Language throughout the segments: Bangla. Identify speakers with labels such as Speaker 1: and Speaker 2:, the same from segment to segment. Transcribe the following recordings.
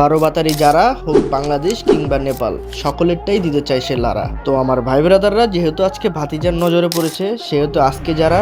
Speaker 1: বারো বাতারি যারা হোক বাংলাদেশ কিংবা নেপাল, সকলেরটাই দিতে চাই সে লারা। তো আমার ভাই ব্রাদাররা, যেহেতু আজকে ভাতিজার নজরে পড়েছে, সেহেতু আজকে যারা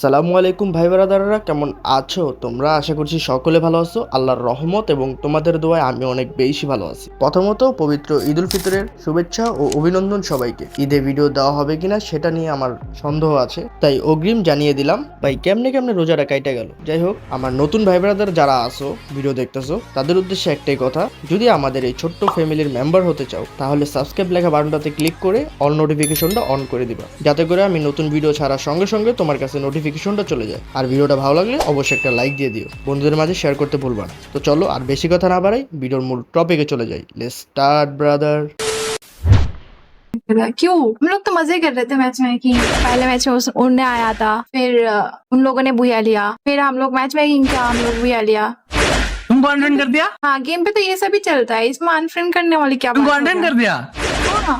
Speaker 1: আসসালামু আলাইকুম ভাই ব্রাদাররা, কেমন আছো তোমরা? আশা করছি সকলে ভালো আছো। আল্লাহর রহমত এবং তোমাদের দোয়ায় আমি অনেক বেশি ভালো আছি। প্রথমত, পবিত্র ঈদ উল ফিতরের শুভেচ্ছা ও অভিনন্দন সবাইকে। ঈদে ভিডিও দেওয়া হবে কিনা সেটা নিয়ে আমার সন্দেহ আছে। তাই অগ্রিম জানিয়ে দিলাম, ভাই কেমনে কেমনে রোজাটা কাইটা গেল? যাই হোক, আমার নতুন ভাই ব্রাদার যারা আসো ভিডিও দেখতেছো, তাদের উদ্দেশ্যে একটাই কথা, যদি আমাদের এই ছোট্ট ফ্যামিলির মেম্বার হতে চাও, তাহলে সাবস্ক্রাইব লেখা বাটনটাতে ক্লিক করে অল নোটিফিকেশনটা অন করে দিবা। যাতে করে আমি নতুন ভিডিও ছাড়ার সঙ্গে সঙ্গে তোমার কাছে নোটিফিকেশনটা চলে যায় আর ভিডিওটা ভালো লাগলে অবশ্যই একটা লাইক দিয়ে দিও বন্ধুদের মাঝে শেয়ার করতে ভুলবা না তো চলো আর বেশি কথা না বাড়াই ভিডিওর মূল টপিকে চলে যাই লেটস স্টার্ট ব্রাদার
Speaker 2: क्यों हम लोग तो मजे कर रहे थे मैच में कि पहले मैच में उस- उनने आया था फिर अ, उन लोगों ने बुया लिया फिर हम लोग मैच मेकिंग किया हम लोग बुया लिया
Speaker 3: तुमको अनफ्रेंड कर दिया
Speaker 2: हाँ गेम पे तो ये सभी चलता है इसमें अनफ्रेंड करने वाली क्या
Speaker 3: तुमको
Speaker 2: बात
Speaker 3: अनफ्रेंड
Speaker 2: है?
Speaker 3: कर दिया
Speaker 2: हाँ,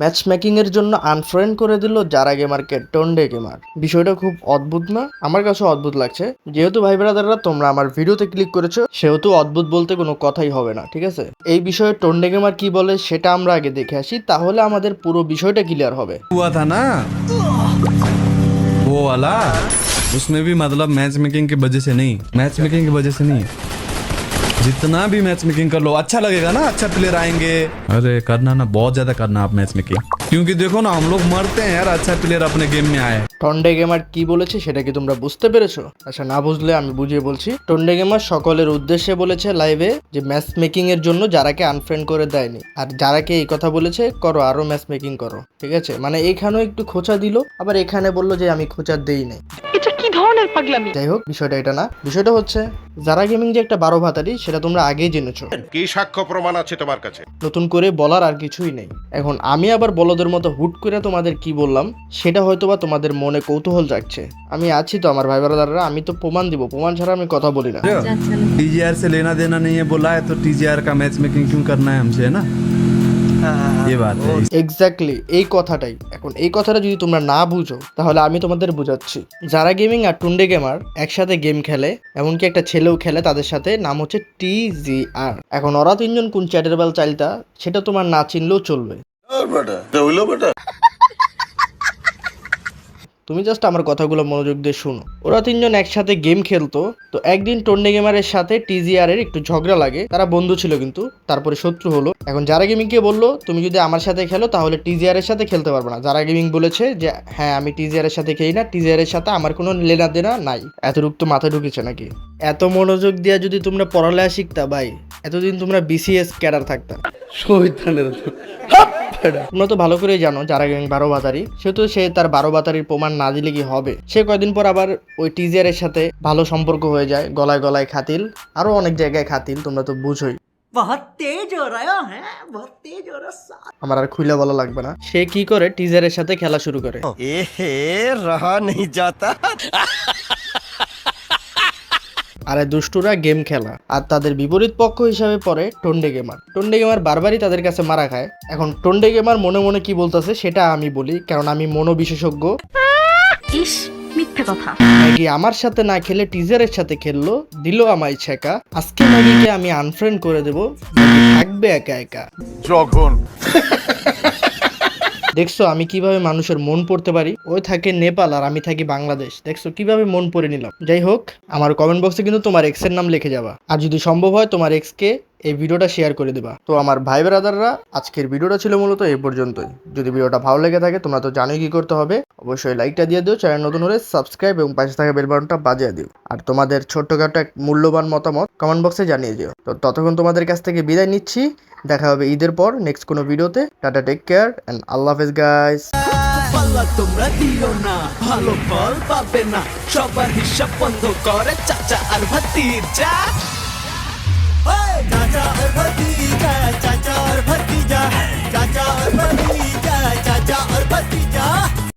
Speaker 1: ম্যাচ মেকিং এর জন্য আনফ্রেন্ড করে দিল যারা গেমারকে টন্ডে গেমার বিষয়টা খুব অদ্ভুত না আমার কাছে অদ্ভুত লাগছে যেহেতু ভাই ব্রাদাররা তোমরা আমার ভিডিওতে ক্লিক করেছো সেহেতু অদ্ভুত বলতে কোনো কথাই হবে না ঠিক আছে এই বিষয়ে টন্ডে গেমার কি বলে সেটা আমরা আগে দেখে আসি তাহলে আমাদের পুরো বিষয়টা ক্লিয়ার হবে
Speaker 4: हुआ था ना वो वाला उसमें भी मतलब मैच मेकिंग की वजह से नहीं मैच मेकिंग की वजह से नहीं जितना भी मैच मेकिंग कर लो अच्छा लगेगा ना अच्छा प्लेयर आएंगे अरे करना ना बहुत ज्यादा करना आप मैच मेकिंग क्योंकि देखो ना हम लोग मरते हैं यार अच्छा प्लेयर अपने गेम में आए
Speaker 1: টন্ডে গেমার কি বলেছে সেটা কি তোমরা বুঝতে পেরেছো আচ্ছা না বুঝলে আমি বুঝিয়ে বলছি টন্ডে গেমার সকলের উদ্দেশ্যে বলেছে লাইভে যে ম্যাচ মেকিং এর জন্য যারাকে আনফ্রেন্ড করে দেয়নি আর যারাকে এই কথা বলেছে করো আরো ম্যাচ মেকিং করো ঠিক আছে মানে এখানেও একটু খোঁচা দিল আবার এখানে বললো যে আমি খোঁচা দেই নাই যাই হোক বিষয়টা এটা না বিষয়টা হচ্ছে যারা গেমিং যে একটা বারো ভাতারি সেটা তোমরা আগেই জেনেছো
Speaker 5: কি সাক্ষ্য প্রমাণ আছে তোমার কাছে
Speaker 1: নতুন করে বলার আর কিছুই নেই এখন আমি আবার বলদের মতো হুট করে তোমাদের কি বললাম সেটা হয়তোবা তোমাদের মনে কৌতূহল জাগছে আমি আছি তো আমার ভাই ব্রাদাররা আমি তো প্রমাণ দিব প্রমাণ ছাড়া আমি কথা বলি না
Speaker 4: टीजीआर से लेना देना नहीं है बोला है तो टीजीआर का मैच मेकिंग क्यों करना है हमसे है ना ये बात है
Speaker 1: এক্স্যাক্টলি এই কথাটাই এখন এই কথাটা যদি তোমরা না বুঝো তাহলে আমি তোমাদের বুঝাচ্ছি যারা গেমিং আর টুন্ডে গেমার একসাথে গেম খেলে এমনকি একটা ছেলেও খেলে তাদের সাথে নাম হচ্ছে টি জি আর এখন ওরা তিনজন কোন চ্যাটের বেল চাইলতা সেটা তোমার না চিনলেও চলবে তুমি জাস্ট আমার কথাগুলো মনোযোগ দিয়ে শুনো ওরা তিনজন একসাথে গেম খেলতো তো একদিন টন্ডে গেমারের সাথে টিজিআর এর একটু ঝগড়া লাগে তারা বন্ধু ছিল কিন্তু তারপরে শত্রু হলো এখন যারা গেমিংকে বলল তুমি যদি আমার সাথে খেলো তাহলে টিজিআর এর সাথে খেলতে পারবে না। যারা গেমিং বলেছে যে হ্যাঁ আমি টিজিআর এর সাথে খেলি না টিজিআর এর সাথে আমার কোনো লেনা দেনা নাই। এতটুক তো মাথায় ঢুকেছে নাকি? এত মনোযোগ দিয়ে যদি তোমরা পড়ালেখা শিখতা ভাই এতদিন তোমরা বিসিএস ক্যাডার থাকতা। তোমরা তো ভালো করেই জানো যারা গ্যাং বারো বাতারি সেহেতু সে তার বারো বাতারির প্রমাণ না দিলে কি হবে? সে কয়দিন পর আবার ওই টিজিআর এর সাথে ভালো সম্পর্ক হয়ে যায় গলায় গলায় খাতিল আরও অনেক জায়গায় খাতিল তোমরা তো বুঝোই।
Speaker 6: বহুত তেজ হো রহা হ্যাঁ বহুত তেজ হো রহা
Speaker 1: আমার আর খুলে বলা লাগবে না। সে কি করে টিজারের সাথে খেলা শুরু করে?
Speaker 5: এ হে রহা নেই যাতা।
Speaker 1: আরে দুষ্টুরা গেম খেলা। আর তাদের বিপরীত পক্ষ হিসাবে পরে টন্ডে গেমার। টন্ডে গেমার বারবারই তাদের কাছে মারা খায়। এখন টন্ডে গেমার মনে মনে কি বলতেছে সেটা আমি বলি কারণ আমি মনোবিশেষজ্ঞ।
Speaker 7: ইস মিথ্যে কথা।
Speaker 1: ম্যাগি আমার সাথে না খেলে টিজারের সাথে খেললো? দিল আমায় ছেকা আজকে ম্যাগিকে আমি আনফ্রেন্ড করে দেবো? ম্যাগি থাকবে একা একা? দেখছ আমি কীভাবে মানুষের মন পড়তে পারি? ওই থাকে নেপাল আর আমি থাকি বাংলাদেশ। দেখছ কীভাবে মন পড়ে নিলাম? যাই হোক, আমার কমেন্ট বক্সে কিন্তু তোমার এক্সের নাম লিখে যাবা। আর যদি সম্ভব হয়, তোমার এক্স কে এই ভিডিওটা শেয়ার করে দিবা। তো আমার ভাই ব্রাদাররা, আজকের ভিডিওটা ছিল মূলত এই পর্যন্তই। যদি ভিডিওটা ভালো লেগে থাকে, তোমরা তো জানোই কি করতে হবে। অবশ্যই লাইকটা দিয়ে দিও চ্যানেল নতুন হলে সাবস্ক্রাইব এবং পাশে থাকা বেল বাটনটা বাজিয়ে দিও। আর তোমাদের ছোট্টখাটো এক মূল্যবান মতামত কমেন্ট বক্সে জানিয়ে দিও। তো ততক্ষণ তোমাদের কাছ থেকে বিদায় নিচ্ছি। দেখা হবে ঈদের পর নেক্সট কোনো ভিডিওতে। টাটা টেক কেয়ার অ্যান্ড আল্লাহ হাফেজ গাইস
Speaker 6: পাল্লা তোমরা দিও না, ভালো ফল পাবে না। সবার হিসাব বন্ধ করে চাচা আর ভাতিজা। চাচা আর ভাতিজা, চাচা আর ভাতিজা। চাচা আর ভাতিজা, চাচা আর ভাতিজা।